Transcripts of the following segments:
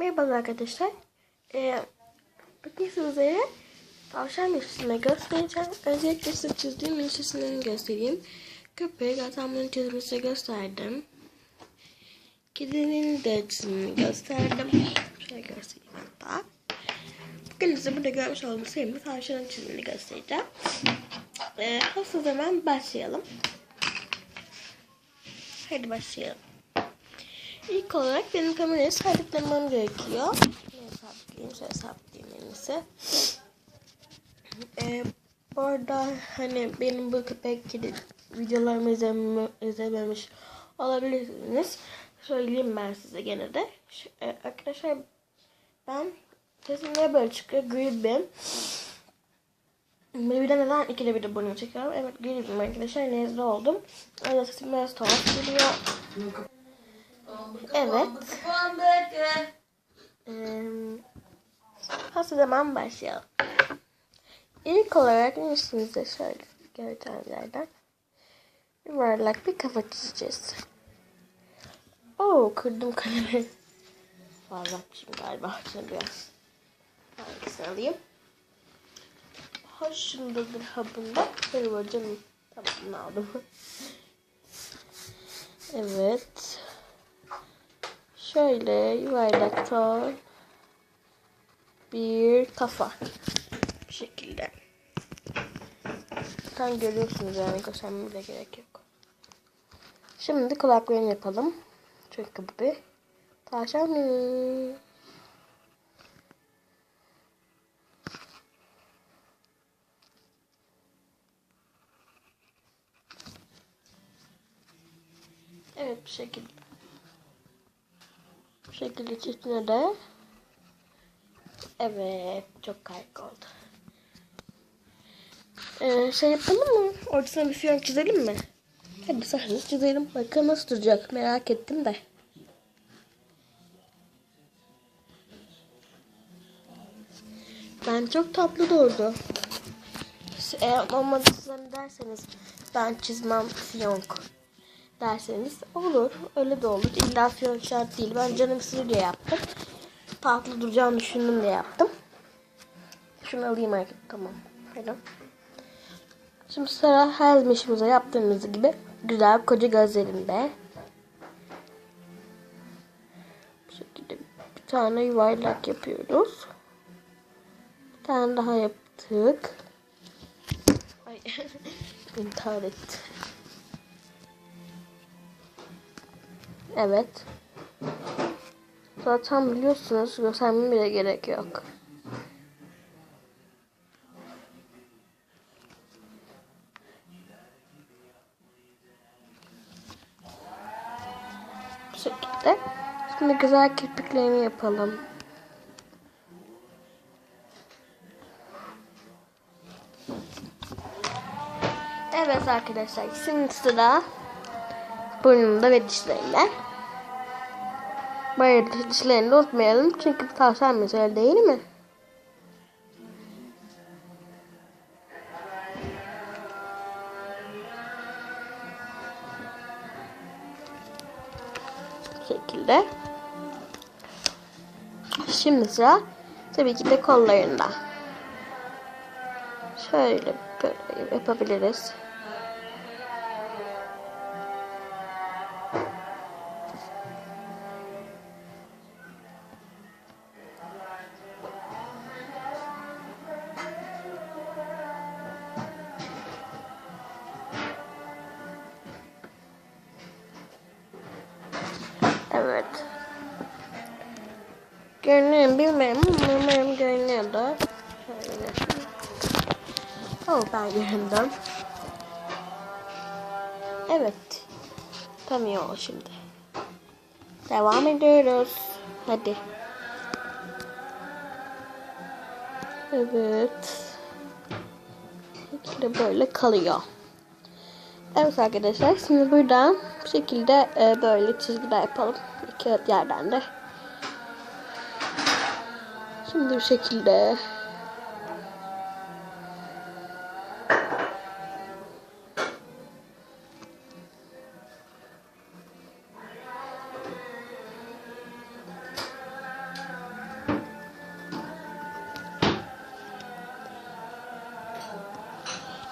Merhaba arkadaşlar. Ee, bugün sizlere tavşan resimini göstereceğim. Öncelikle size çizdiğim resimlerini göstereyim. Köpeği zaten bunu çizmesi gösterdim. Kedinin de çizimini gösterdim. Şöyle göstereyim hatta. Bugün size burada görmüş olduğunuz sevimli tavşanın çizimini göstereceğim. Ee, hızlı zaman başlayalım. Hadi başlayalım. İlk olarak benim kamerayı sabitlemem gerekiyor. Nereye sabitleyeyim? Şöyle sabitleyeyim en iyisi. Ee, bu arada hani benim bu köpek kedi videolarımı izleme, izlememiş olabilirsiniz. Söyleyeyim ben size gene de. Şu, e, arkadaşlar ben sesimde böyle çıkıyor. Gribim. Bir de neden ikide bir de burnumu çekiyorum? Evet gribim arkadaşlar. Nezle oldum. Yüzden sesim biraz tuhaf geliyor. Evet. Ee, hasta zaman başlayalım. İlk olarak üstünüzde şöyle görüntülerden yuvarlak bir kafa çizeceğiz. Oo kırdım kalemi. Fazla şimdi galiba. Şimdi biraz hangisini alayım? Hoşumdadır habında. Benim canım. Tamam aldım. Evet. Şöyle yuvarlaktan bir kafa. Bu şekilde. Tam görüyorsunuz yani göstermeme bile gerek yok. Şimdi kulaklarını yapalım. Çünkü bu bir tavşan. Evet bu şekilde. Şekilde çizimine de Evet çok harika oldu. Ee, şey yapalım mı? Ortasına bir fiyonk çizelim mi? Hadi sahnesi çizelim. Bakın nasıl duracak merak ettim de. Ben çok tatlı durdu. Eğer olmadı size derseniz ben çizmem fiyonk derseniz olur. Öyle de olur. İlla fiyonk şart değil. Ben canım diye yaptım. Tatlı duracağını düşündüm diye yaptım. Şunu alayım artık. Tamam. Pardon. Şimdi sıra her meşimize yaptığımız gibi güzel koca gözlerinde. Bu şekilde bir tane yuvarlak yapıyoruz. Bir tane daha yaptık. Ay intihar etti. Evet. Zaten biliyorsunuz göstermeme bile gerek yok. Bu şekilde. Şimdi güzel kirpiklerini yapalım. Evet arkadaşlar şimdi sıra burnunda ve dişlerinde. Bayır dişlerini unutmayalım. Çünkü bu tavşan mesela değil mi? Bu şekilde. Şimdi sıra tabii ki de kollarında. Şöyle böyle yapabiliriz. Evet. Görünüyor bilmiyorum ama umarım görünüyordu. Şöyle. Oh ben göründüm. Evet. Tam iyi oldu şimdi. Devam ediyoruz. Hadi. Evet. Şekilde böyle kalıyor. Evet arkadaşlar şimdi buradan bu şekilde e, böyle çizgiler yapalım. Kağıt yerden de. Şimdi bu şekilde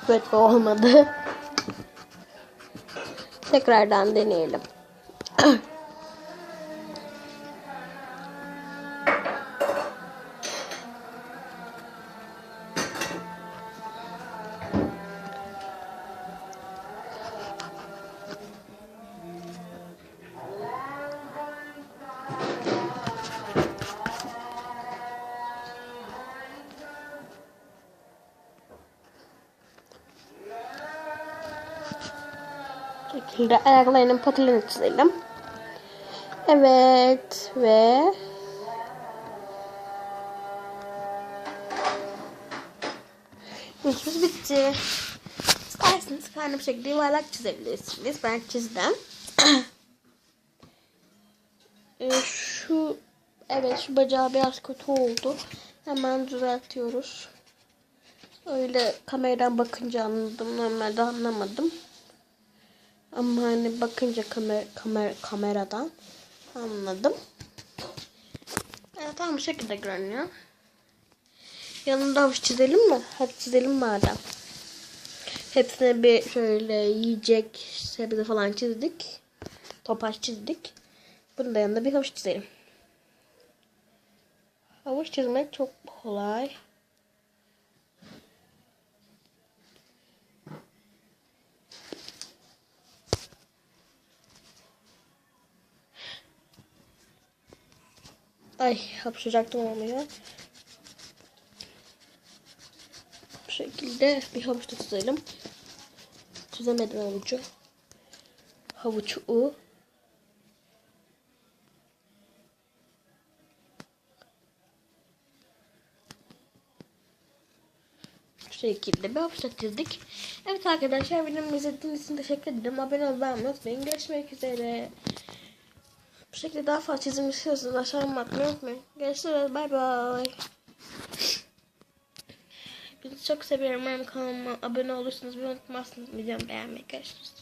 Evet olmadı. Tekrardan deneyelim. Şekilde ayaklarının patilerini çizelim. Evet ve İşimiz bitti. İsterseniz farklı bir şekilde yuvarlak çizebilirsiniz. Ben çizdim. Ee, şu evet şu bacağı biraz kötü oldu. Hemen düzeltiyoruz. Öyle kameradan bakınca anladım. Normalde anlamadım. Ama hani bakınca kamer, kamer, kameradan anladım. Evet tam bu şekilde görünüyor. Yanında havuç çizelim mi? Hadi çizelim madem. Hepsine bir şöyle yiyecek sebze falan çizdik. Topaç çizdik. Bunun da yanında bir havuç çizelim. Havuç çizmek çok kolay. Ay hapşıracaktım olmuyor. Bu şekilde bir havuç da çizelim. Çizemedim havucu. Havuç U. Şekilde bir da çizdik. Evet arkadaşlar videomu izlediğiniz için teşekkür ederim. Abone olmayı unutmayın. Görüşmek üzere. Bu şekilde daha fazla çizim istiyorsanız aşağıma atmayı unutmayın. Görüşürüz. Bay bay. Bizi çok seviyorum. Benim kanalıma abone olursanız unutmazsınız. Videomu beğenmeyi. Görüşürüz.